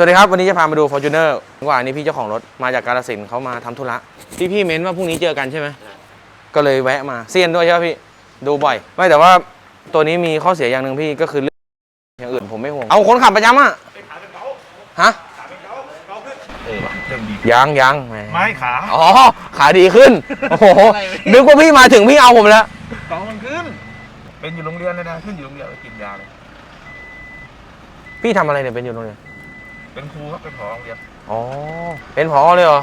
สวัสดีครับ วันนี้จะพามาดู Fortuner ว่าอันนี้พี่เจ้าของรถมาจากกาลสินธุ์เขามาทำธุระพี่พี่เม้นว่าพรุ่งนี้เจอกันใช่ไหมก็เลยแวะมาเซียนด้วยใช่ไหมพี่ดูบ่อย ไม่แต่ว่าตัวนี้มีข้อเสียอย่างหนึ่งพี่ก็คือเรื่องอย่างอื่นผมไม่ห่วงเอาคนขับประจำอะฮะเออว่ะเรื่องดียังยังแหมไม้ขาอ๋อขาดีขึ้นโอ้โหนึกว่าพี่มาถึงพี่เอาผมแล้วสองมันขึ้น เป็นอยู่โรงเรียนเลยนะขึ้นอยู่โรงเรียนไปกินยาเลยพี่ทำอะไรเนี่ยเป็นอยู่ตรงนี้น เป็นครูครับเป็นผอโรงเรียนอ๋อ เป็นผอเลยเหรอ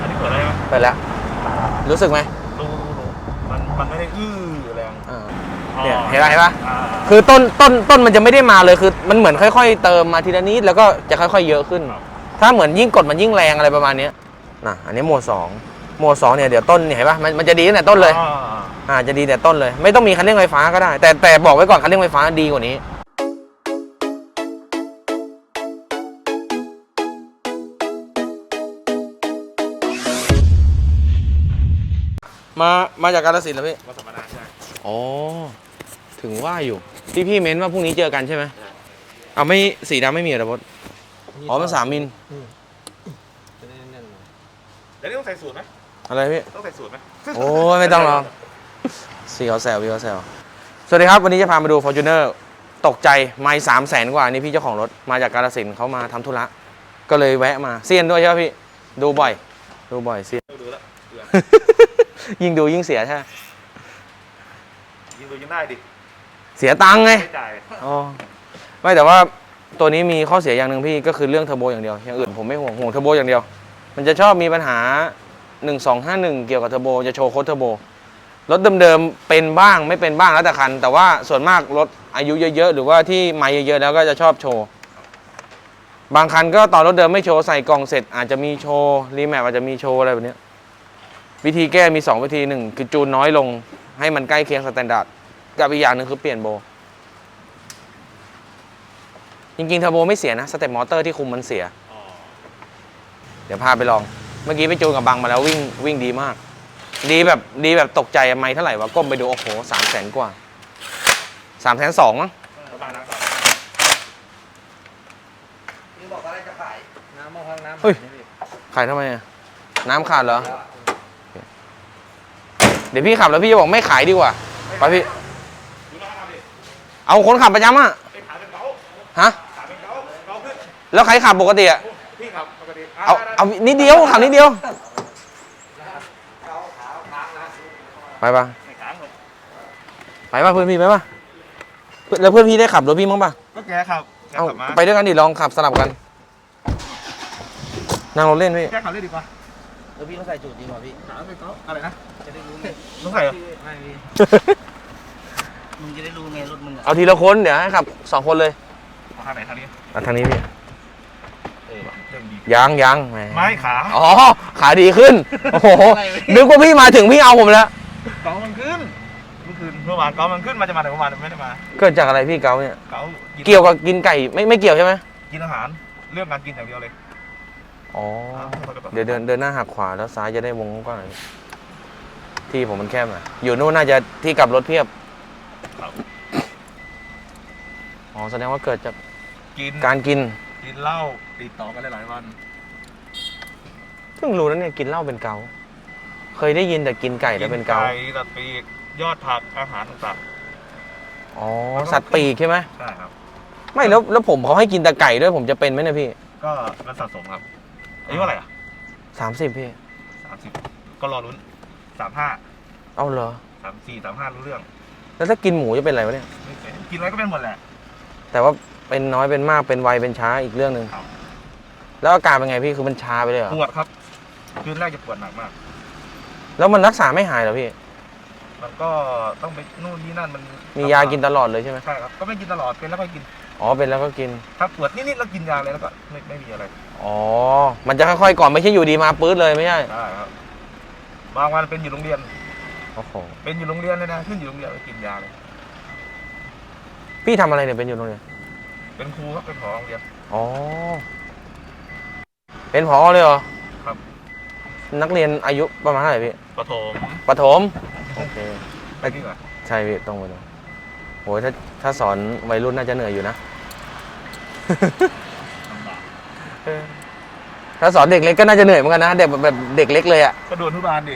อันนี้เปิดได้ไหมเปิดแล้ว รู้สึกไหมดูดูดูมันมันไม่ได้อื้อแรงอ่าเนี่ยเห็นปะเห็นปะ อ่าคือต้นต้นต้นมันจะไม่ได้มาเลยคือ มันเหมือนค่อย ๆ เติมมาทีละนิดแล้วก็จะค่อยๆเยอะขึ้น ถ้าเหมือนยิ่งกดมันยิ่งแรงอะไรประมาณเนี้ยนะอันนี้โหมดสองโหมดสองเนี่ยเดี๋ยวต้นเนี่ยเห็นปะมันมันจะดีตั้งแต่ต้นเลย อ่าอ่าจะดีแต่ต้นเลย ไม่ต้องมีคันเร่งไฟฟ้าก็ได้ แต่แต่บอกไว้ก่อนคันเร่งไฟฟ้าดีกว่านี้ มา มาจากกาลสินธุ์เหรอพี่ มาสัมมนาใช่ อ๋อ ถึงว่าอยู่ พี่พี่เม้นว่าพรุ่งนี้เจอกันใช่ไหมเอาไม่สีดำไม่มีเหรอพจน์อ๋อมันสามมิลแล้วนี่ต้องใส่สูตรไหมอะไรพี่ ต้องใส่สูตรไหมโอ้ยไม่ต้องหรอกสีเขาแซวพี่เขาแซวสวัสดีครับ วันนี้จะพามาดู Fortuner ตกใจไม่สามแสนกว่านี่พี่เจ้าของรถมาจากกาลสินธุ์เขามาทำธุระก็เลยแวะมาเซียนด้วยใช่ไหมพี่ ดูบ่อย ดูบ่อยเซียน ดูดูแล้วเผื่อ ยิ่งดูยิ่งเสียใช่ไหมยิงดูยิงได้ดิเสียตังค์ไง ไม่จ่ายอ๋อ ไม่แต่ว่าตัวนี้มีข้อเสียอย่างหนึ่งพี่ก็คือเรื่องเทอร์โบอย่างเดียว อย่างอื่นผมไม่ห่วงห่วงเทอร์โบอย่างเดียว มันจะชอบมีปัญหา 1251 เกี่ยวกับเทอร์โบจะโชว์โค้ดเทอร์โบรถเดิมๆเป็นบ้างไม่เป็นบ้างแล้วแต่คัน แต่ว่าส่วนมากรถอายุเยอะๆ หรือว่าที่ไม่เยอะๆ แล้วก็จะชอบโชว์ บางคันก็ตอนรถเดิมไม่โชว์ใส่กล่องเสร็จอาจจะมีโชว์รีแมปอาจจะมีโชว์อะไรแบบเนี้ย วิธีแก้มี 2 วิธีหนึ่งคือจูนน้อยลงให้มันใกล้เคียงสแตนดาร์ดกับอีกอย่างหนึ่งคือเปลี่ยนโบ จริงๆเทอร์โบไม่เสียนะสเต็ปมอเตอร์ที่คุมมันเสียอ๋อเดี๋ยวพาไปลอง เมื่อกี้ไปจูนกับบังมาแล้ววิ่งวิ่งดีมาก ดีแบบดีแบบตกใจอะไม่เท่าไหร่วะก้มไปดูโอ้โหสามแสนกว่าสามแสนสองมั้งประมาณนั้นก่อนนี่บอกว่าจะขายน้ำมะพร้าวน้ำเฮ้ยขายทำไมอะน้ำขาดเหรอ เดี๋ยวพี่ขับแล้วพี่จะบอกไม่ขายดีกว่า ไปพี่ดูน้องทำดิเอาคนขับประจำอะไอ้ขาเป็นเกาฮะขาเป็นเกาเกาขึ้นแล้วใครขับปกติอะพี่ครับปกติเอาเอานิดเดียวขับนิดเดียว ไปปะไอ้ขาผมไปปะเพื่อนพี่ไปปะเพื่อนแล้วเพื่อนพี่ได้ขับรถพี่มั้งปะก็แกครับแกเอาขับมาไปด้วยกันดิลองขับสลับกัน นั่งรถเล่นพี่แกขับเลยดีกว่า เออพี่ต้องใส่จุดดีกว่าพี่ขาเป็นเกาอะไรนะ จะได้รู้ไงต้องใส่เหรอ ไม่พี่ มึงจะได้รู้ไงรถมึงอะเอาทีละคนเดี๋ยวให้ขับสองคนเลยเอาทางไหนทางนี้เอาทางนี้พี่เออว่ะเรื่องดียังยังแหมไม้ขาอ๋อขาดีขึ้น โอ้โหนึกว่าพี่มาถึงพี่เอาผมแล้ว เกามันขึ้นเมื่อคืนเมื่อวานเกามันขึ้นมาจะมาแต่เมื่อวานไม่ได้มา เกิดจากอะไรพี่เกาเนี่ย เกาเกี่ยวกับกินไก่ไม่ไม่เกี่ยวใช่ไหมกินอาหาร เรื่องการกินอย่างเดียวเลย อ๋อ เดี๋ยวเดินเดินหน้าหักขวาแล้วซ้ายจะได้วงกว้างหน่อยที่ผมมันแคบหน่อยอยู่นู่นน่าจะที่กลับรถเพียบ อ๋อ แสดงว่าเกิดจากกินการกิน กินเหล้าติดต่อกันหลายๆวันเพิ่งรู้นะเนี่ยกินเหล้าเป็นเกา เคยได้ยินแต่กินไก่แล้วเป็นเกา ไก่ตัดปีกยอดผักอาหารต่างอ๋อ สัตว์ปีกใช่ไหมๆใช่ครับ ไม่แล้วแล้วผมเขาให้กินแต่ไก่ด้วยผมจะเป็นไหมเนี่ยพี่ ก็มันสะสมครับ อายุเท่าไหร่อะสามสิบพี่ สามสิบก็รอลุ้นสามห้าเอาเหรอ สามสี่สามห้ารู้เรื่องแล้วถ้ากินหมูจะเป็นอะไรวะเนี่ย ไม่เป็นกินอะไรก็เป็นหมดแหละ แต่ว่าเป็นน้อยเป็นมากเป็นไวเป็นช้าอีกเรื่องหนึ่งครับ แล้วอาการเป็นไงพี่คือมันชาไปเลยเหรอปวดครับ คืนแรกจะปวดหนักมาก แล้วมันรักษาไม่หายเหรอพี่ มันก็ต้องไปนู่นนี่นั่นมันมียากินตลอดเลยใช่ไหมใช่ครับ ก็ไม่กินตลอดเป็นแล้วก็กิน อ๋อเป็นแล้วก็กิน ถ้าปวดนิดๆแล้วกินยาเลยแล้วก็ไม่ไม่มีอะไรอ๋อ มันจะค่อยๆก่อนไม่ใช่อยู่ดีมาปื๊ดเลยไม่ใช่ใช่ครับบางวันเป็นอยู่โรงเรียน โอ้โหเป็นอยู่โรงเรียนเลยนะขึ้นอยู่โรงเรียนแล้วกินยาเลย พี่ทำอะไรเนี่ยเป็นอยู่ตรงเนี้ยเป็นครูครับเป็นผอโรงเรียน อ๋อ เป็นผอเลยเหรอครับ นักเรียนอายุประมาณเท่าไหร่พี่ประถมประถมโอเค ไปนี่ก่อนใช่พี่ตรงไปตรง โอ้ยถ้าถ้าสอนวัยรุ่นน่าจะเหนื่อยอยู่นะเออถ้าสอนเด็กเล็กก็น่าจะเหนื่อยเหมือนกันนะเด็กแบบแบบเด็กเล็กเลยอะก็ดูอนุบาลดิ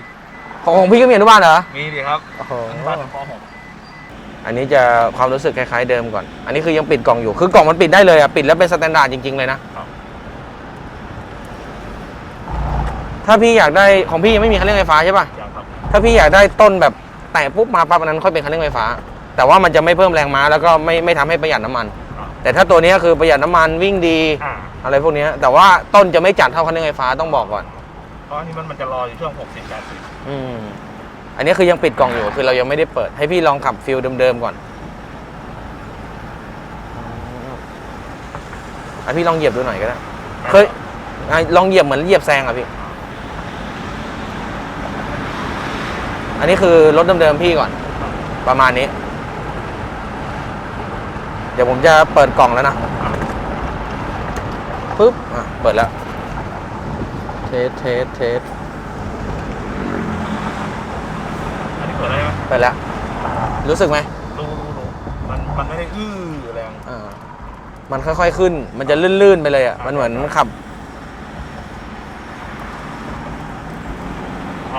ของของพี่ก็มีอนุบาลเหรอมีดิครับโอ้โหอนุบาลถึงปอันนี้จะความรู้สึกคล้ายๆเดิมก่อน อันนี้คือยังปิดกล่องอยู่ คือกล่องมันปิดได้เลยอะ ปิดแล้วเป็นสแตนดาร์ดจริงๆเลยนะ .6 ครับ ถ้าพี่อยากได้ของพี่ยังไม่มีคันเร่งไฟฟ้าใช่ป่ะอย่างครับถ้าพี่อยากได้ต้นแบบแตะปุ๊บมาปั๊บอันนั้นค่อยเป็นคันเร่งไฟฟ้า แต่ว่ามันจะไม่เพิ่มแรงม้าแล้วก็ไม่ไม่ทำให้ประหยัดน้ำมันครับแต่ถ้าตัวนี้คือประหยัดน้ำมันวิ่งดีอ่าอะไรพวกเนี้ยแต่ว่าต้นจะไม่จัดเท่าคันเร่งไฟฟ้าต้องบอกก่อน เพราะอันนี้มันมันจะรออยู่ช่วง 60 80 อืมอันนี้คือยังปิดกล่องอยู่คือเรายังไม่ได้เปิด ให้พี่ลองขับฟิลเดิมๆก่อนอะพี่ลองเหยียบดูหน่อยก็ได้เคยอะลองเหยียบเหมือนเหยียบแซงอะพี่ อันนี้คือรถเดิมๆพี่ก่อน ประมาณนี้ เดี๋ยวผมจะเปิดกล่องแล้วนะปึ๊บอะเปิดแล้ว เทสเทสเทสอันนี้เปิดได้ไหมเปิดแล้ว รู้สึกไหมดูดูดูมันมันไม่ได้อื้อแรงอ่ามันค่อยๆขึ้น มันจะลื่นๆไปเลยอะ มันเหมือนขับ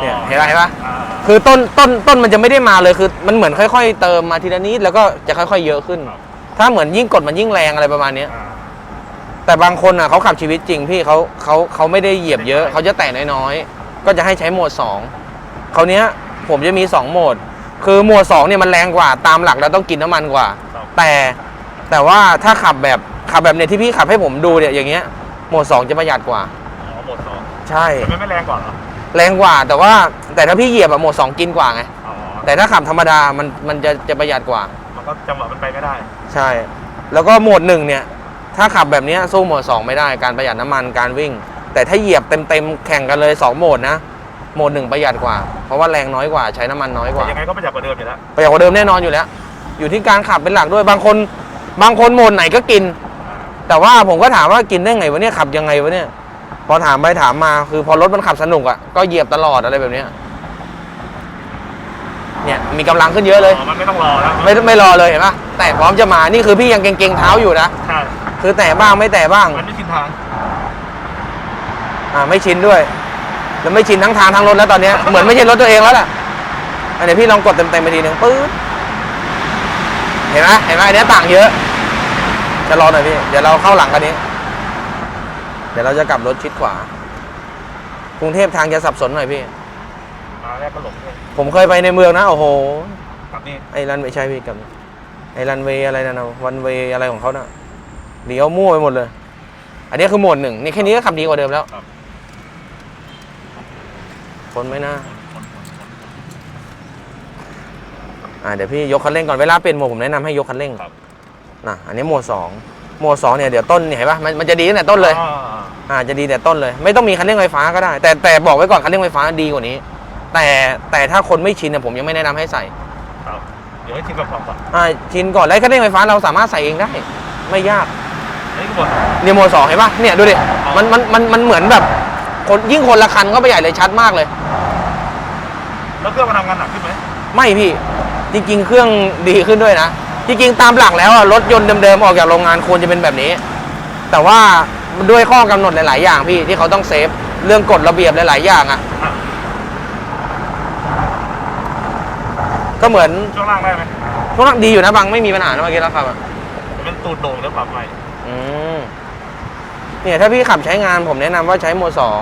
เนี่ยเห็นปะเห็นปะอ่าคือต้นต้นต้นมันจะไม่ได้มาเลยคือ มันเหมือนค่อย ๆ เติมมาทีละนิดแล้วก็จะค่อย ๆ เยอะขึ้น ถ้าเหมือนยิ่งกดมันยิ่งแรงอะไรประมาณเนี้ยอ่าแต่บางคนอะเขาขับชีวิตจริงพี่เขาเขาเขาไม่ได้เหยียบเยอะ เขาจะแตะน้อยๆ ก็จะให้ใช้โหมด2คราวเนี้ยผมจะมี 2โหมด คือโหมด2เนี่ยมันแรงกว่าตามหลักแล้วต้องกินน้ำมันกว่าครับแต่แต่ว่าถ้าขับแบบขับแบบเนี่ยที่พี่ขับให้ผมดูเนี่ยอย่างเงี้ยโหมด2จะประหยัดกว่าอ๋อโหมดสองใช่แต่ไม่ไม่แรงกว่าเหรอแรงกว่าแต่ว่าแต่ถ้าพี่เหยียบอะโหมด2กินกว่าไงอ๋อแต่ถ้าขับธรรมดามันมันจะจะประหยัดกว่ามัน ก็จังหวะมันไปไม่ได้ ใช่ แล้วก็โหมดหนึ่งเนี่ย ถ้าขับแบบเนี้ยสู้โหมด 2 ไม่ได้การประหยัดน้ำมันการวิ่ง แต่ถ้าเหยียบเต็มๆแข่งกันเลย 2 โหมดนะ โหมดหนึ่งประหยัดกว่า เพราะว่าแรงน้อยกว่าใช้น้ำมันน้อยกแต่ว่า ยังไงก็ประหยัดกว่าเดิมอยู่แล้วประหยัดกว่าเดิมแน่นอนอยู่แล้ว อยู่ที่การขับเป็นหลักด้วยบางคน บางคนโหมดไหนก็กิน แต่ว่าผมก็ถามว่ากินได้ไงวะเนี่ยขับยังไงวะเนี่ย พอถามไปถามมาคือพอรถมันขับสนุกอะก็เหยียบตลอดอะไรแบบเนี้ย เนี่ยมีกำลังขึ้นเยอะเลย อ๋อมันไม่ต้องรอแล้วไม่ไม่รอเลยเห็นปะแต่พร้อมจะมานี่คือพี่ยังเก่งๆเท้าอยู่นะใช่คือแตะบ้างไม่แตะบ้างมันไม่ชินทางอ่าไม่ชินด้วย แล้วไม่ชินทั้งทางทั้งรถแล้วตอนเนี้ยเหมือนไม่ใช่รถตัวเองแล้วล่ะอันนี้พี่ลองกดเต็มๆไปทีหนึ่งปื๊ดเห็นไหมเห็นไหมอันเนี้ยต่างเยอะ จะรอหน่อยพี่เดี๋ยวเราเข้าหลังกันนี้ เดี๋ยวเราจะกลับรถชิดขวา กรุงเทพทางจะสับสนหน่อยพี่ มาแรกก็หลงเลยผมเคยไปในเมืองนะโอ้โหกลับนี่ไอ้รันไม่ใช่พี่กับไอ้รันเวย์อะไรนั่นนะวันเวย์อะไรของเขาน่ะเลี้ยวมั่วไปหมดเลย อันนี้คือโหมดหนึ่งนี่แค่นี้ก็ขับดีกว่าเดิมแล้วคนไหมนะอ่าเดี๋ยวพี่ยกคันเร่งก่อนเวลาเปลี่ยนโหมดผมแนะนำให้ยกคันเร่งครับนะอันนี้โหมดสองโหมดสองเนี่ยเดี๋ยวต้นเนี่ยเห็นปะมันมันจะดีตั้งแต่ต้นเลยอ่าอ่าจะดีแต่ต้นเลย ไม่ต้องมีคันเร่งไฟฟ้าก็ได้ แต่แต่บอกไว้ก่อนคันเร่งไฟฟ้าดีกว่านี้ แต่แต่ถ้าคนไม่ชินเนี่ยผมยังไม่แนะนำให้ใส่ครับเดี๋ยวให้ชินกับความก่อนอ่าชินก่อนแล้วคันเร่งไฟฟ้าเราสามารถใส่เองได้ ไม่ยากอันนี่ก็หมด เนี่ยโหมดสองเห็นปะเนี่ยดูดิมันมันมันมันเหมือนแบบคนยิ่งคนละคันก็ไปใหญ่เลยชัดมากเลย แล้วเครื่องมันทำงานหนักขึ้นไหมไม่พี่ จริง ๆ เครื่องดีขึ้นด้วยนะ จริง ๆ ตามหลักแล้วอะรถยนต์เดิมๆ ออกจากโรงงานควรจะเป็นแบบนี้ แต่ว่าด้วยข้อกำหนดหลาย ๆ อย่างพี่ที่เขาต้องเซฟ เรื่องกฎระเบียบหลาย ๆ อย่างอะ อะ ก็เหมือนช่วงล่างได้ไหมช่วงล่างดีอยู่นะบางไม่มีปัญหานะเมื่อกี้แล้วครับอะจะเป็นตูดโด่งแล้วปรับใหม่อืมเนี่ยถ้าพี่ขับใช้งานผมแนะนำว่าใช้โหมดสอง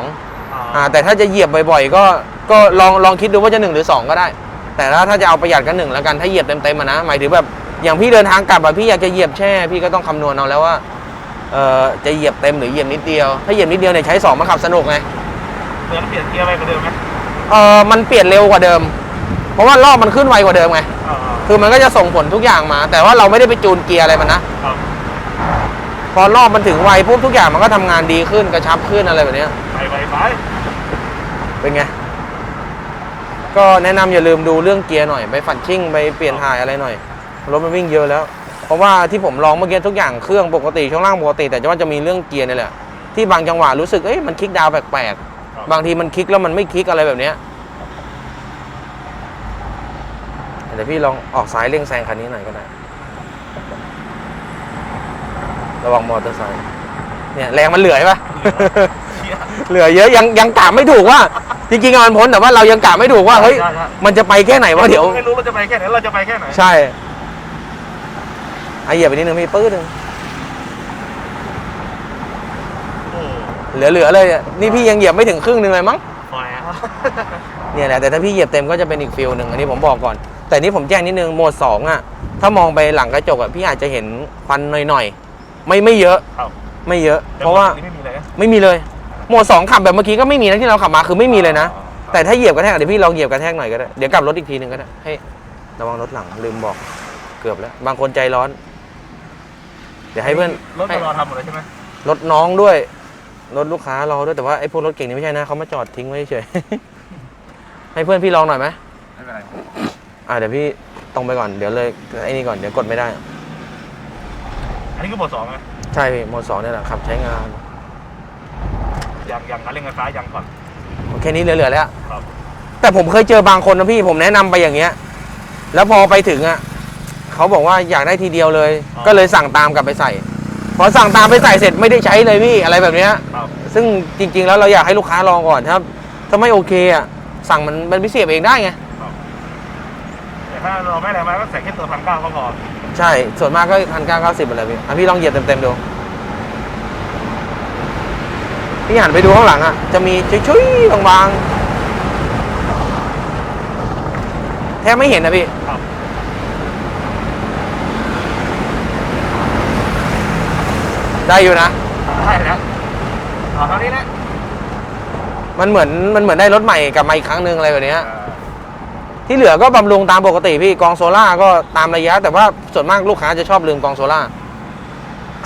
อ่าอ่าแต่ถ้าจะเหยียบบ่อยๆ ก็ก็ลองลองคิดดูว่าจะหนึ่งหรือสองก็ได้ แต่ถ้าถ้าจะเอาประหยัดก็หนึ่งแล้วกันถ้าเหยียบเต็มๆอะนะหมายถึงแบบอย่างพี่เดินทางกลับอะพี่อยากจะเหยียบแช่พี่ก็ต้องคำนวณเอาแล้วว่าเออจะเหยียบเต็มหรือเหยียบนิดเดียว ถ้าเหยียบนิดเดียวเนี่ยใช้สองมาขับสนุกไงเดี๋ยวเราเปลี่ยนเกียร์ไปกว่าเดิมไหมเออมันเปลี่ยนเร็วกว่าเดิม เพราะว่ารอบมันขึ้นไวกว่าเดิมไง อ่าคือมันก็จะส่งผลทุกอย่างมา แต่ว่าเราไม่ได้ไปจูนเกียร์อะไรมันนะครับพอรอบมันถึงไวปุ๊บทุกอย่างมันก็ทำงานดีขึ้นกระชับขึ้นอะไรแบบเนี้ยไปไปไปเป็นไง ก็แนะนำอย่าลืมดูเรื่องเกียร์หน่อย ไปฝัดชิ่งไปเปลี่ยนถ่ายอะไรหน่อยรถมันวิ่งเยอะแล้ว เพราะว่าที่ผมลองเมื่อกี้ทุกอย่างเครื่องปกติช่วงล่างปกติ แต่ว่าจะมีเรื่องเกียร์นี่แหละที่บางจังหวะรู้สึกเอ้ยมันคลิกดาวน์แปลกๆบางทีมันคลิกแล้วมันไม่คลิกอะไรแบบเนี้ย เดี๋ยวพี่ลองออกซ้ายเร่งแซงคันนี้หน่อยก็ได้ ระวังมอเตอร์ไซค์เนี่ยแรงมันเหลือใช่ปะเชี่ยเหลือเยอะยังยังกะไม่ถูกว่า จริงๆอะมันพ้นแต่ว่าเรายังกะไม่ถูกว่าเฮ้ยใช่ใช่มันจะไปแค่ไหนวะเดี๋ยวไม่รู้เราจะไปแค่ไหนเราจะไปแค่ไหนใช่ไอะเหยียบไปนิดนึงพี่ปื้ดนึงโอ้เหลือๆเลยอะนี่พี่ยังเหยียบไม่ถึงครึ่งหนึงเลยมั้งปล่อยอะเนี่ยแหละแต่ถ้าพี่เหยียบเต็มก็จะเป็นอีกฟิลหนึ่งอันนี้ผมบอกก่อน แต่นี่ผมแจ้งนิดนึงโหมดสองอะถ้ามองไปหลังกระจกอะพี่อาจจะเห็นควันหน่อยๆไม่ไม่เยอะครับ ไม่เยอะ เพราะว่าแต่ไม่มีเลยนะไม่มีเลยโหมดสองขับแบบเมื่อกี้ก็ไม่มีนะที่เราขับมาคือไม่มีเลยนะ แต่ถ้าเหยียบกระแทกเดี๋ยวพี่ลองเหยียบกระแทกหน่อยก็ได้เดี๋ยวกลับรถอีกทีหนึ่งก็ได้ให้ระวังรถหลังลืมบอกเกือบแล้ว บางคนใจร้อน เดี๋ยวให้เพื่อนรถให้มารอทำหมดเลยใช่ไหมรถน้องด้วยรถลูกค้ารอด้วยแต่ว่าไอ้พวกรถเก่งนี่ไม่ใช่นะเขามาจอดทิ้งไว้เฉยให้เพื่อนพี่ลองหน่อยไหมไม่เป็นไร อ่าเดี๋ยวพี่ตรงไปก่อนเดี๋ยวเลยไอ้นี่ก่อนเดี๋ยวกดไม่ได้ อันนี้ก็หมดสองไงใช่พี่โหมดสองเนี่ยแหละขับใช้งานยังยังคันเร่งไฟฟ้ายังก่อน แค่นี้เหลือๆแล้วครับ แต่ผมเคยเจอบางคนนะพี่ผมแนะนำไปอย่างเงี้ย แล้วพอไปถึงอะเขาบอกว่าอยากได้ทีเดียวเลยก็เลยสั่งตามกลับไปใส่พอสั่งตามไปใส่เสร็จไม่ได้ใช้เลยพี่อะไรแบบเนี้ย ครับซึ่งจริงๆ แล้วเราอยากให้ลูกค้าลองก่อนถ้าถ้าไม่โอเคอะสั่งมันมันพิเศษเองได้ไงแต่ ถ้าเราไม่อะไรมาก็ใส่แค่ตัวพันเก้าก็พอใช่ ส่วนมากก็พันเก้าเก้าสิบอะไรพี่อะพี่ลองเหยียบเต็มๆดู พี่หันไปดูข้างหลังอะ จะมีชุยๆบางๆ แทบไม่เห็นนะพี่ ครับได้อยู่นะ ได้แล้วเอาเท่านี้นะ มันเหมือนมันเหมือนได้รถใหม่กลับมาอีกครั้งหนึ่งอะไรแบบเนี้ย อ่า ที่เหลือก็บำรุงตามปกติพี่กองโซล่าก็ตามระยะ แต่ว่าส่วนมากลูกค้าจะชอบลืมกองโซล่า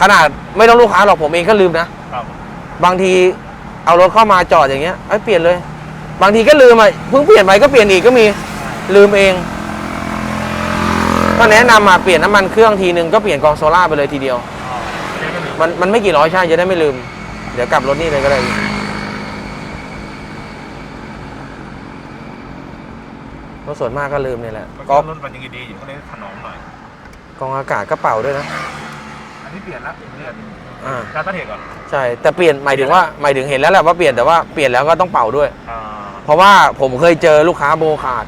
ขนาดไม่ต้องลูกค้าหรอกผมเองก็ลืมนะ ครับ บางทีเอารถเข้ามาจอดอย่างเงี้ยเอ้ยเปลี่ยนเลย บางทีก็ลืมอะเพิ่งเปลี่ยนไปก็เปลี่ยนอีกก็มีลืมเอง ก็แนะนำมาเปลี่ยนน้ำมันเครื่องทีนึงก็เปลี่ยนกองโซล่าไปเลยทีเดียวอ๋อเดี๋ยวก็ลืมมันมันไม่กี่ร้อยใช่จะได้ไม่ลืม เดี๋ยวกลับรถนี่เลยก็ได้ เพราะส่วนมากก็ลืมนี่แหละมันก็ก็รถมันยังดีอยู่ก็เลยถนอมหน่อย กองอากาศก็เป่าด้วยนะ อันนี้เปลี่ยนแล้วเปลี่ยนอ่า การตั้งเหตุก่อนใช่ แต่เปลี่ยนหมายถึงว่าหมายถึงเห็นแล้วแหละว่าเปลี่ยนแต่ว่าเปลี่ยนแล้วก็ต้องเป่าด้วย อ่าเพราะว่าผมเคยเจอลูกค้าโบขาด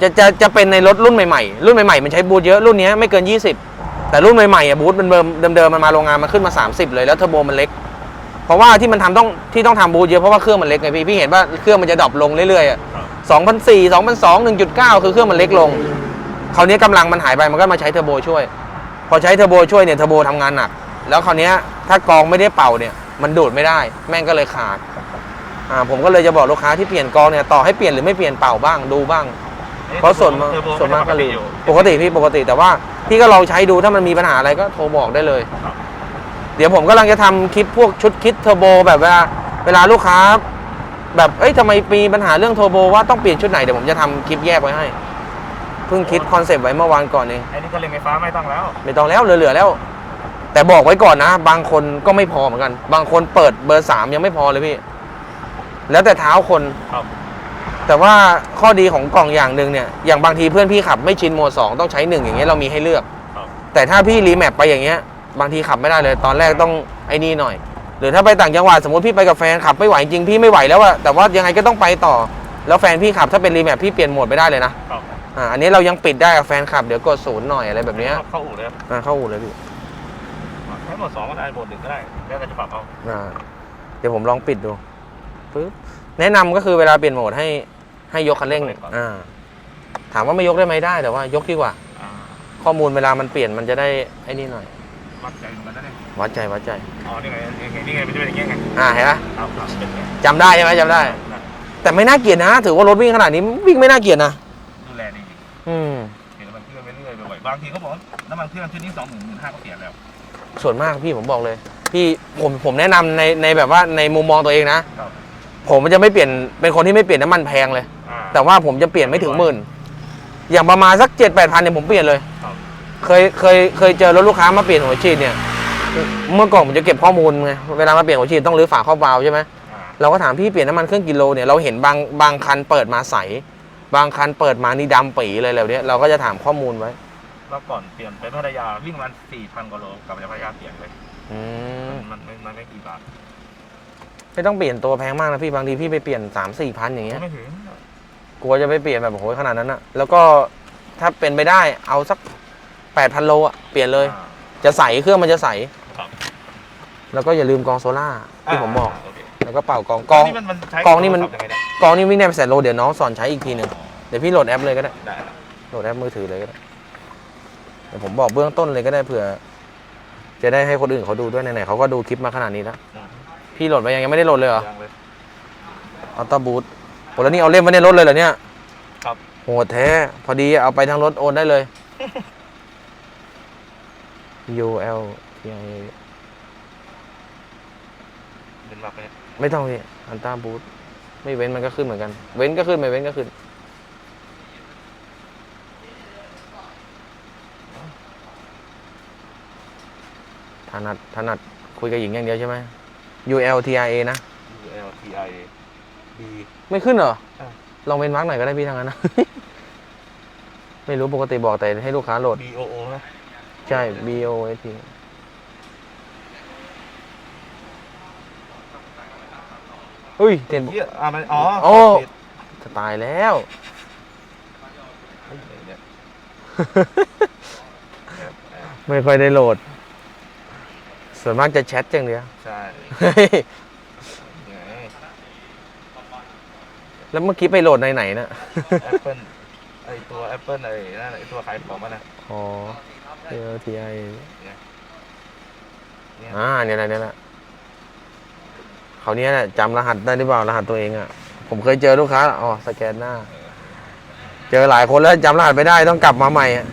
จะจะจะเป็นในรถรุ่นใหม่ๆ รุ่นใหม่ๆ มันใช้บูทเยอะ รุ่นเนี้ยไม่เกิน 20 แต่รุ่นใหม่ๆอะบูทมันเดิมเดิมๆมันมาโรงงานมันขึ้นมา 30 เลยแล้วเทอร์โบมันเล็ก เพราะว่าที่มันทำต้องที่ต้องทำบูทเยอะเพราะว่าเครื่องมันเล็กไงพี่พี่เห็นว่าเครื่องมันจะดรอปลงเรื่อยๆอะครับ2004 2002 1.9คือเครื่องมันเล็กลงคราวนี้กำลังมันหายไปมันก็มาใช้เทอร์โบช่วย พอใช้เทอร์โบช่วยเนี่ยเทอร์โบทำงานหนัก แล้วคราวเนี้ยถ้ากองไม่ได้เป่าเนี่ย มันดูดไม่ได้ แม่งก็เลยขาดอ่าผมก็เลยจะบอกลูกค้าที่เปลี่ยนกองเนี่ยต่อให้เปลี่ยนหรือไม่เปลี่ยนเป่าบ้างดูบ้าง เพราะส่วนมากเทอร์โบส่วนมากก็ลืมอยู่ปกติพี่ปกติแต่ว่าพี่ก็ลองใช้ดูถ้ามันมีปัญหาอะไรก็โทรบอกได้เลยครับเดี๋ยวผมกำลังจะทำคลิปพวกชุดคิดเทอร์โบแบบเวลาเวลาลูกค้า แบบเอ้ยทำไมมีปัญหาเรื่องเทอร์โบว่าต้องเปลี่ยนชุดไหนเดี๋ยวผมจะทำคลิปแยกไว้ให้เพิ่งคิดคอนเซปต์ไว้เมื่อวานก่อนเองไอ้นี่ก็เร่งไฟฟ้าไม่ต้องแล้ว ไม่ต้องแล้วเหลือๆแล้ว แต่บอกไว้ก่อนนะ บางคนก็ไม่พอเหมือนกัน บางคนเปิดเบอร์สามยังไม่พอเลยพี่ แล้วแต่เท้าคนครับแต่ว่าข้อดีของกล่องอย่างหนึ่งเนี่ย อย่างบางทีเพื่อนพี่ขับไม่ชินโหมดสองต้องใช้หนึ่งอย่างเงี้ยเรามีให้เลือกครับแต่ถ้าพี่รีแมปไปอย่างเงี้ย บางทีขับไม่ได้เลย ตอนแรกต้องไอ้นี่หน่อย หรือถ้าไปต่างจังหวัดสมมติพี่ไปกับแฟนขับไม่ไหวจริงพี่ไม่ไหวแล้วอะแต่ว่ายังไงก็ต้องไปต่อ แล้วแฟนพี่ขับถ้าเป็นรีแมปพี่เปลี่ยนโหมดไม่ได้เลยนะครับอ่าอันนี้เรายังปิดได้กับแฟนขับเดี๋ยวกดศูนย์หน่อยอะไรแบบเนี้ยเข้าอู่เลยครับอ่าเข้าอู่เลยพี่ใช้หมดสองก็ได้หมดหนึ่งก็ได้แล้วแต่จะปรับเอาอ่าเดี๋ยวผมลองปิดดูปึ๊บแนะนำก็คือเวลาเปลี่ยนโหมดให้ให้ยกคันเร่งอ่าถามว่าไม่ยกได้ไหมได้แต่ว่ายกดีกว่าอ่าข้อมูลเวลามันเปลี่ยนมันจะได้ไอ้นี่หน่อย วัดใจเหมือนกันนะเนี่ยวัดใจวัดใจอ๋อนี่ไงนี่ไงนี่ไงมันจะเป็นอย่างเงี้ยไงอ่าเห็นไหมครับครับเป็นไงจำได้ใช่ไหมจำได้ แต่ไม่น่าเกลียดนะ ถือว่ารถวิ่งขนาดนี้วิ่งไม่น่าเกลียดนะดูแลดีอืมเปลี่ยนน้ำมันเครื่องไปเรื่อยบ่อยๆบางทีเขาบอกว่าน้ำมันเครื่องชุดนี้สองหมื่นหมื่นห้าก็เปลี่ยนแล้ว ส่วนมากพี่ผมบอกเลย พี่ผมผมแนะนำในในแบบว่าในมุมมองตัวเองนะ ครับ ผมมันจะไม่เปลี่ยนเป็นคนที่ไม่เปลี่ยนน้ำมันแพงเลย อ่าแต่ว่าผมจะเปลี่ยนไม่ถึงหมื่นอย่างประมาณสักเจ็ดแปดพันเนี่ยผมเปลี่ยนเลยครับ เคยเคยเคยเจอรถลูกค้ามาเปลี่ยนหัวฉีดเนี่ย เมื่อก่อนผมจะเก็บข้อมูลไงเวลามาเปลี่ยนหัวฉีดต้องรื้อฝาครอบวาล์วใช่ไหมอ่าเราก็ถามพี่เปลี่ยนน้ำมันเครื่องกิโลเนี่ยเราเห็นบางบางคันเปิดมาใส บางคันเปิดมานี่ดำปีเลยแล้วเนี้ยเราก็จะถามข้อมูลไว้รอบก่อนเปลี่ยนไปพัทยาวิ่งมันสี่พันกว่าโลกลับไปพัทยาเปลี่ยนเลยอืมมันมันมันไม่กี่บาทไม่ต้องเปลี่ยนตัวแพงมากนะพี่บางทีพี่ไปเปลี่ยนสามสี่พันอย่างเงี้ยไม่ถึงกลัวจะไปเปลี่ยนแบบโอ้โหขนาดนั้นอะแล้วก็ถ้าเป็นไปได้เอาสัก แปดพันโลอะเปลี่ยนเลย อ่า จะใสเครื่องมันจะใส ครับ แล้วก็อย่าลืมกองโซล่าที่ผมบอกโเคแล้วก็เป่ากองกกอองงนี่มันมันใช้กองนี่มัน โทรศัพท์ยังไงเยกองนี่วิ่งได้ไปแสนโลเดี๋ยวน้องสอนใช้อีกทีหนึ่งเดี๋ยวพี่โหลดแอปเลยก็ได้ ได้ครับโหลดแอปมือถือเลยก็ได้เดี๋ยวผมบอกเบื้องต้นเลยก็ได้เผื่อ จะได้ให้คนอื่นเขาดูด้วยไหนๆเขาก็ดูคลิปมาขนาดนี้แล้ว อืมพี่โหลดไปยังยังไม่ได้โหลดเลยเหรอ ยังเลย อัลต้าบูทโหแล้วนี่เอาเล่มไว้ในรถเลยเหรอเนี่ยครับ โหดแท้ พอดีเอาไปทางรถโอนได้เลย U L T I A เป็นแบบนี้ไม่ต้องพี่อัลต้าบูทไม่เว้นมันก็ขึ้นเหมือนกัน เว้นก็ขึ้น ไม่เว้นก็ขึ้น ถนัด ถนัด คุยกับหญิงอย่างเดียวใช่ไหม U L T I A นะ U L T I B ไม่ขึ้นเหรอ อะ ลองเว้นมาร์กหน่อยก็ได้พี่ทางนั้นนะ ไม่รู้ปกติบอกแต่ให้ลูกค้าโหลด B O O นะ ใช่ B O S T เฮ้ยเต็นเหี้ยอะมันอ๋อโอ้ผิดจะตายแล้ว เฮ้ยเนี่ยไม่ค่อยได้โหลด ส่วนมากจะแชทอย่างเดียวใช่เฮ้ยไงแล้วเมื่อกี้ไปโหลดในไหนนะ แอปเปิลไอตัวแอปเปิลไอนั่นไอตัวขายของมันนะ อ๋อ L T I เนี่ยอ่าเนี่ยแหละเนี่ยแหละเขาวเนี้ยแหละจำรหัสได้หรือเปล่ารหัสตัวเองอะ ผมเคยเจอลูกค้าอ๋อสแกนหน้า เจอหลายคนแล้วจำรหัสไม่ได้ต้องกลับมาใหม่อะ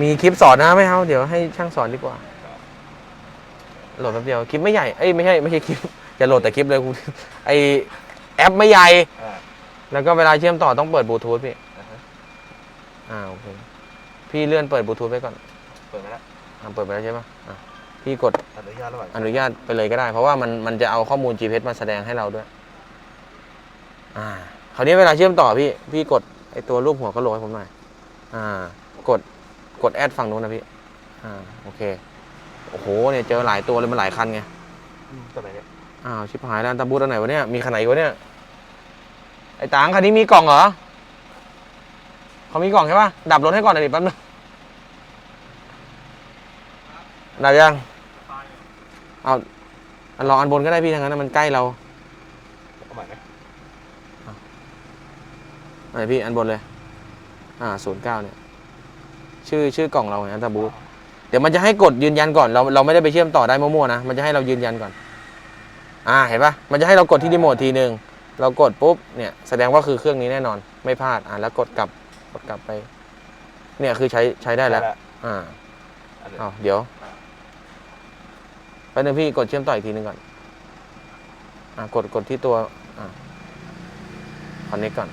มีคลิปสอนนะไม่เอาเดี๋ยวให้ช่างสอนดีกว่าโหลดแป๊บเดียวคลิปไม่ใหญ่เอ้ยไม่ใช่ไม่ใช่คลิปจะโหลดแต่คลิปเลยคุณไอแอปไม่ใหญ่อ่าแล้วก็เวลาเชื่อมต่อต้องเปิดบลูทูธพี่อ่าฮะอ่าโอเค พี่เลื่อนเปิดบลูทูธไว้ก่อนเปิดมาแล้วอ่าเปิดไปแล้วใช่ปะอะพี่กดอนุญาตระหว่างอนุญาตไปเลยก็ได้ เพราะว่ามันมันจะเอาข้อมูล GPS มาแสดงให้เราด้วย อ่า คราวนี้เวลาเชื่อมต่อพี่ พี่กดไอตัวรูปหัวกะโหลกให้ผมหน่อย อ่า กด กดแอดฝั่งนู้นนะพี่ อ่า โอเค โอ้โห เนี่ยเจอหลายตัวเลยมันหลายคันไง อืมตัวไหนเนี่ยอ้าว ชิบหายแล้วอันตาบูธอันไหนวะเนี่ย มีคันไหนอีกวะเนี่ย ไอ้ตางคันนี้มีกล่องเหรอ เขามีกล่องใช่ปะดับรถให้ก่อนหน่อยดิแป๊บนึงดับยังเอาอันรออันบนก็ได้พี่ทางนั้นนะมันใกล้เราเอาใหม่ไหมอันไหนพี่อันบนเลย อ่าศูนย์เก้าเนี่ย ชื่อชื่อกล่องเราไงอันตาบูธเดี๋ยวมันจะให้กดยืนยันก่อน เราเราไม่ได้ไปเชื่อมต่อได้มั่วๆนะ มันจะให้เรายืนยันก่อน อ่า เห็นปะมันจะให้เรากดที่รีโมททีหนึ่ง เรากดปุ๊บ เนี่ย แสดงว่าคือเครื่องนี้แน่นอน ไม่พลาด อ่าแล้วกดกลับ กดกลับไป เนี่ยคือใช้ใช้ได้แล้ว อ่าอันนี้เอาเดี๋ยวแป๊บนึงพี่กดเชื่อมต่ออีกทีหนึงก่อน อ่ากดกดที่ตัว อ่าคอนเนคก่อน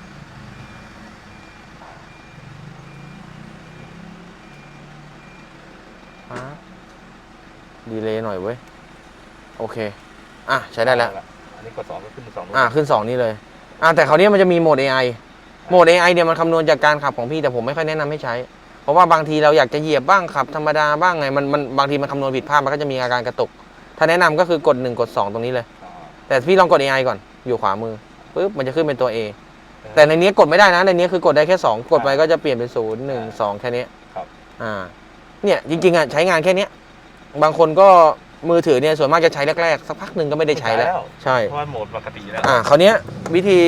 อ่าดีเลยหน่อยเว้ย โอเค อะใช้ได้แล้ว อันนี้กดสองก็ขึ้นสองอ่าขึ้น2นี่เลย อ่าแต่คราวนี้มันจะมีโหมด AI โหมด AI เนี่ยมันคำนวณจากการขับของพี่แต่ผมไม่ค่อยแนะนำให้ใช้ เพราะว่าบางทีเราอยากจะเหยียบบ้างขับธรรมดาบ้างไงมันมันบางทีมันคำนวณผิดพลาดมันก็จะมีอาการกระตุก ถ้าแนะนำก็คือกด 1 กด 2 ตรงนี้เลย แต่พี่ลองกด AI ก่อนอยู่ขวามือปุ๊บมันจะขึ้นเป็นตัว A แต่ในนี้กดไม่ได้นะในนี้คือกดได้แค่ 2 กดไปก็จะเปลี่ยนเป็น0 1 2แค่นี้ครับ อ่าเนี่ยจริงๆอะใช้งานแค่เนี้ยบางคนก็มือถือเนี่ยส่วนมากจะใช้แรกๆสักพักหนึ่งก็ไม่ได้ใช้แล้ว ใช่เพราะว่าโหมดปกติแล้ว อ่าคราวเนี้ยวิธี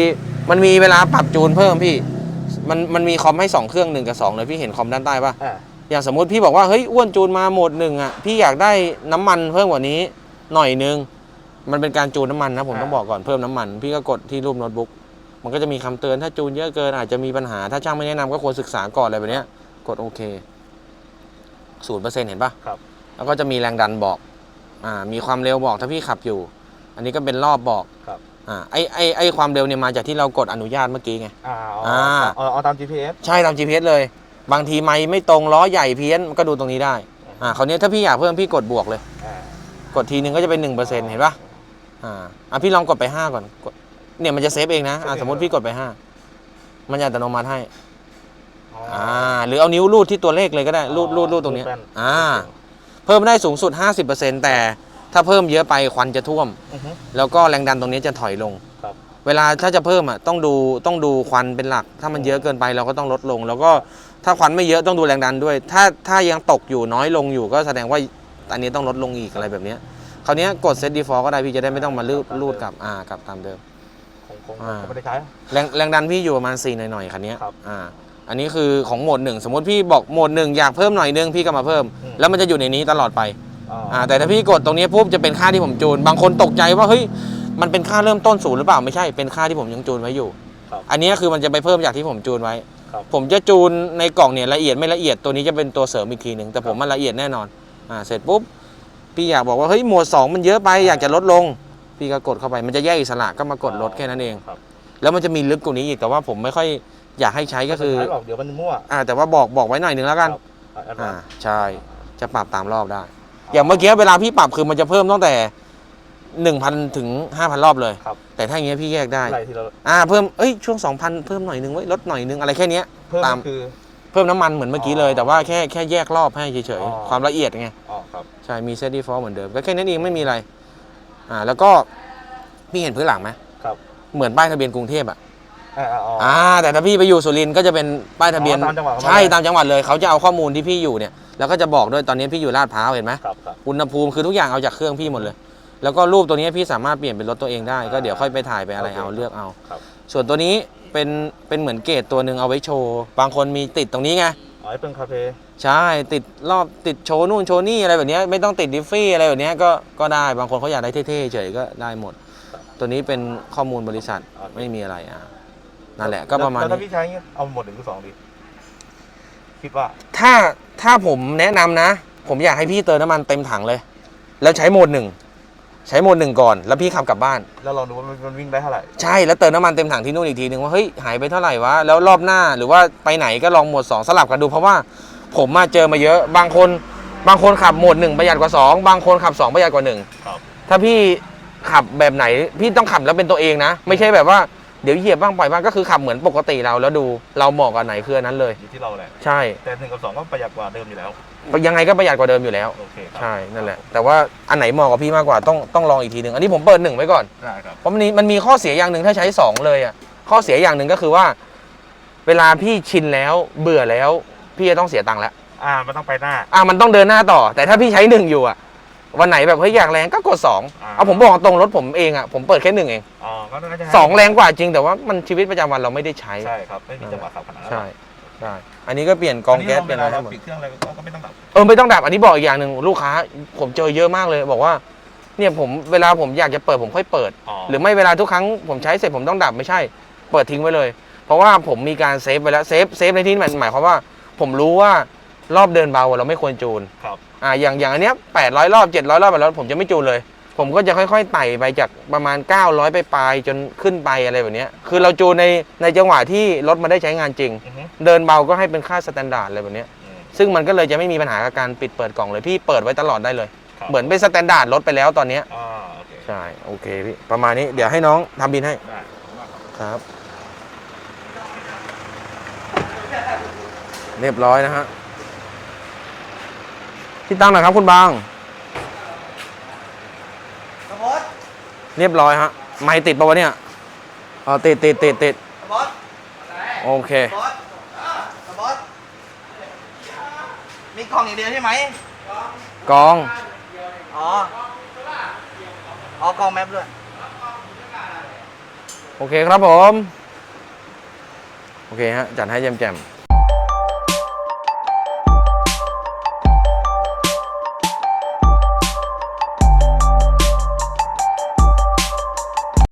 มันมีเวลาปรับจูนเพิ่มพี่ มันมันมีคอมให้สองเครื่องหนึ่งกับสองเลยพี่เห็นคอมด้านใต้ปะอ่าอย่างสมมุติพี่บอกว่าเฮ้ยอ้วนจูนมาโหมดหนึ่งอะพี่อยากได้น้ำมันเพิ่มกว่านี้หน่อยนึง มันเป็นการจูนน้ำมันนะผมต้องบอกก่อนเพิ่มน้ำมัน พี่ก็กดที่รูปโน้ตบุ๊กมันก็จะมีคำเตือนถ้าจูนเยอะเกินอาจจะมีปัญหาถ้าช่างไม่แนะนำก็ควรศึกษาก่อนอะไรแบบเนี้ยกดโอเคศูนย์เปอร์เซ็นต์เห็นปะ ครับ แล้วก็จะมีแรงดันบอก อ่า มีความเร็วบอกถ้าพี่ขับอยู่ อันนี้ก็เป็นรอบบอก ครับ อ่าไอไอไอความเร็วเนี่ยมาจากที่เรากดอนุญาตเมื่อกี้ไง อ่าอ่า เอาเอาตาม GPS ใช่ตาม GPS เลย บางทีไม่ไม่ตรงล้อใหญ่เพี้ยนมันก็ดูตรงนี้ได้อ่าคราวนี้ถ้าพี่อยากเพิ่มพี่กดบวกเลย อ่ากดทีนึงก็จะเป็นหนึ่งเปอร์เซ็นต์เห็นปะอ่าอะพี่ลองกดไปห้าก่อนกดเนี่ยมันจะเซฟเองนะอ่าสมมติพี่กดไปห้ามันจะอัตโนมัติให้ออ่า หรือเอานิ้วรูดที่ตัวเลขเลยก็ได้รูดรูดรูดตรงเนี้ยแป้นอ่า เพิ่มได้สูงสุด 50%แต่ ถ้าเพิ่มเยอะไปควันจะท่วม อือฮึ แล้วก็แรงดันตรงนี้จะถอยลง ครับ เวลาถ้าจะเพิ่มอะต้องดูต้องดูควันเป็นหลัก ถ้ามันเยอะเกินไปเราก็ต้องลดลง แล้วก็ถ้าควันไม่เยอะต้องดูแรงดันด้วย ถ้าถ้ายังตกอยู่น้อยลงอยู่ก็แสดงว่าอันนี้ต้องลดลงอีกอะไรแบบเนี้ยคราวเนี้ยกดเซตดีฟอลก็ได้พี่จะได้ไม่ต้องมาลูดรูดกลับอ่ากลับตามเดิมคงคงอ่าไม่ได้ใช้ แรงแรงดันพี่อยู่ประมาณ4หน่อยๆคันเนี้ยครับอ่า อันนี้คือของโหมดหนึ่งสมมติพี่บอกโหมดหนึ่งอยากเพิ่มหน่อยนึงพี่ก็มาเพิ่ม อืม แล้วมันจะอยู่ในนี้ตลอดไป อ๋ออ่าแต่ถ้าพี่กดตรงนี้ปุ๊บจะเป็นค่าที่ผมจูน บางคนตกใจว่าเฮ้ยมันเป็นค่าเริ่มต้นศูนย์หรือเปล่าไม่ใช่เป็นค่าที่ผมยังจูนไว้อยู่ครับอันนี้คือมันจะไปเพิ่มจากที่ผมจูนไว้ครับผมจะจูนในกล่องเนี่ยละเอียดไม่ละเอียดตัวนี้จะเป็นตัวเสริมอีกทีหนึ่งแต่ผมมันละเอียดแน่นอนอ่าเสร็จปุ๊บพี่อยากบอกว่าเฮ้ยโหมดสองมันเยอะไปอยากจะลดลง พี่ก็กดเข้าไปมันจะแยกอิสระก็มากดลดแค่นั้นเองครับแล้วมันจะมีลึกกว่านี้อีกแต่ว่าผมไม่ค่อยอยากให้ใช้ก็คือไม่ใช้หรอกเดี๋ยวมันมั่วอ่าแต่ว่าบอกบอกไว้หน่อยหนึ่งแล้วกันครับอะอ่าใช่จะปรับตามรอบได้ อย่างเมื่อกี้เวลาพี่ปรับคือมันจะเพิ่มตั้งแต่1,000ถึง5,000รอบเลย ครับ แต่ถ้าอย่างเงี้ยพี่แยกได้อะไรที่เราอ่าเพิ่มเอ้ยช่วง2,000เพิ่มหน่อยนึงไว้ยลดหน่อยนึงอะไรแค่เนี้ย เพิ่มตามคือ เพิ่มน้ำมันเหมือนเมื่อกี้เลย อ๋อแต่ว่าแค่แค่แยกรอบให้เฉยอ๋อ ๆ ความละเอียดไง อ๋อครับ ใช่ มีเซตดีฟอลเหมือนเดิมก็แค่นั้นเองไม่มีอะไร อ่า แล้วก็ พี่เห็นพื้นหลังไหมครับ เหมือนป้ายทะเบียนกรุงเทพอะอ่าอ่าอ๋อ อ่า แต่ถ้าพี่ไปอยู่สุรินทร์ก็จะเป็นป้ายทะเบียน อ๋อตามจังหวัดของมันใช่ เลย ตามจังหวัดเลย เขาจะเอาข้อมูลที่พี่อยู่เนี่ย แล้วก็จะบอกด้วยตอนนี้พี่อยู่ลาดพร้าวเห็นไหมครับครับอุณหภูมิคือทุกอย่างเอาจากเครื่องพี่หมดเลย แล้วก็รูปตัวนี้พี่สามารถเปลี่ยนเป็นรถตัวเองได้ก็เดี๋ยวค่อยไปถ่ายไปอะไรโอเคเอาเลือกเอา ครับส่วนตัวนี้เป็นเป็นเหมือนเกรดตัวหนึ่งเอาไว้โชว์บางคนมีติดตรงนี้ไงอ๋อไอ้เป็นคาเฟ่ใช่ติดรอบติดโชว์นู่นโชว์นี่อะไรแบบเนี้ยไม่ต้องติดดิฟฟี่อะไรแบบเนี้ยก็ก็ได้บางคนเขาอยากได้เท่ๆเฉยก็ได้หมด ตัวนี้เป็นข้อมูลบริษัทไม่มีอะไรอะนั่นแหละก็ประมาณแล้วถ้านี้พี่ใช้เงี้ยเอาหมดหนึ่งหรือสองดีคิดว่าถ้า ถ้าผมแนะนำนะ ผมอยากให้พี่เติมน้ำมันเต็มถังเลย แล้วใช้โหมดหนึ่งใช้โหมดหนึ่งก่อน แล้วพี่ขับกลับบ้าน แล้วลองดูว่ามันมันวิ่งได้เท่าไหร่ ใช่ แล้วเติมน้ำมันเต็มถังที่นู่นอีกทีนึงว่าเฮ้ยหายไปเท่าไหร่วะ แล้วรอบหน้าหรือว่าไปไหนก็ลองโหมด 2 สลับกันดู เพราะว่าผมมาเจอมาเยอะ บางคน บางคนขับโหมดหนึ่งประหยัดกว่า 2 บางคนขับ 2 ประหยัดกว่าครับ1ถ้าพี่ขับแบบไหนพี่ต้องขับแล้วเป็นตัวเองนะ ไม่ใช่แบบว่า เดี๋ยวเหยียบบ้างปล่อยบ้างก็คือขับเหมือนปกติเราแล้วดูเราเหมาะกับไหนคืออันนั้นเลย อยู่ที่เราแหละ ใช่แต่หนึ่งกับสองก็ประหยัดกว่าเดิมอยู่แล้ว ยังไงก็ประหยัดกว่าเดิมอยู่แล้ว โอเคครับใช่นั่นแหละ แต่ว่าอันไหนเหมาะกับพี่มากกว่าต้องต้องลองอีกทีหนึ่งอันนี้ผมเปิดหนึ่งไว้ก่อนได้ครับ เพราะมันมีมันมีข้อเสียอย่างหนึ่งถ้าใช้2เลยอะข้อเสียอย่างหนึ่งก็คือว่า เวลาพี่ชินแล้วเบื่อแล้ว พี่จะต้องเสียตังค์แล้วอ่ามันต้องไปหน้า อะมันต้องเดินหน้าต่อ แต่ถ้าพี่ใช้หนึ่งอยู่อะวันไหนแบบเฮ้ยอยากแรงก็กด2อ่า เอาผมบอกตรงรถผมเองอะผมเปิดแค่หนึ่งเองอ๋อ ก็น่าจะสองแรงกว่าจริง แต่ว่ามันชีวิตประจำวันเราไม่ได้ใช้ใช่ครับไม่มีจังหวะขับขนาดนั้นใช่ใช่อันนี้ก็เปลี่ยนกองแก๊สอัเปลี่ยนอะไรเราให้หมด ปิดเครื่องอะไรก็ก็ไม่ต้องดับเออไม่ต้องดับอันนี้บอกอีกอย่างหนึ่งลูกค้า ผมเจอเยอะมากเลยบอกว่า เนี่ยผมเวลาผมอยากจะเปิดผมค่อยเปิด อ๋อหรือไม่เวลาทุกครั้งผมใช้เสร็จผมต้องดับไม่ใช่ เปิดทิ้งไว้เลย เพราะว่าผมมีการเซฟไปแล้วเซฟเซฟในที่นี้หมายหมายความว่า ผมรู้ว่ารอบเดินเบาเราไม่ควรจูนครับ อ่าอย่างอย่างอันเนี้ย800รอบ700รอบไปแล้วผมจะไม่จูนเลย ผมก็จะค่อยๆไต่ไปจากประมาณ 900 ไปปลายๆจนขึ้นไปอะไรแบบเนี้ยคือเราจูนในในจังหวะที่รถมันได้ใช้งานจริง อือฮึ เดินเบาก็ให้เป็นค่าสแตนดาร์ดอะไรแบบเนี้ยอืม ซึ่งมันก็เลยจะไม่มีปัญหากับการปิดเปิดกล่องเลย พี่เปิดไว้ตลอดได้เลย ครับ เหมือนเป็นสแตนดาร์ดรถไปแล้วตอนเนี้ยอ่าโอเคใช่ โอเคพี่ประมาณนี้เดี๋ยวให้น้องทำบินให้ ได้ขอบคุณมากครับครับ เรียบร้อยนะฮะที่ตั้งหน่อยครับคุณบาง สมอส เรียบร้อยฮะ ไม่ติดปะวะเนี่ยอ๋อติดติดติดติดสมอสโอเคสมอสสมอสมีกล่องอย่างเดียวใช่ไหมกอง อ๋อ อ๋อกล่องแมปด้วย โอเคครับผม โอเคฮะ จัดให้แจ่มๆ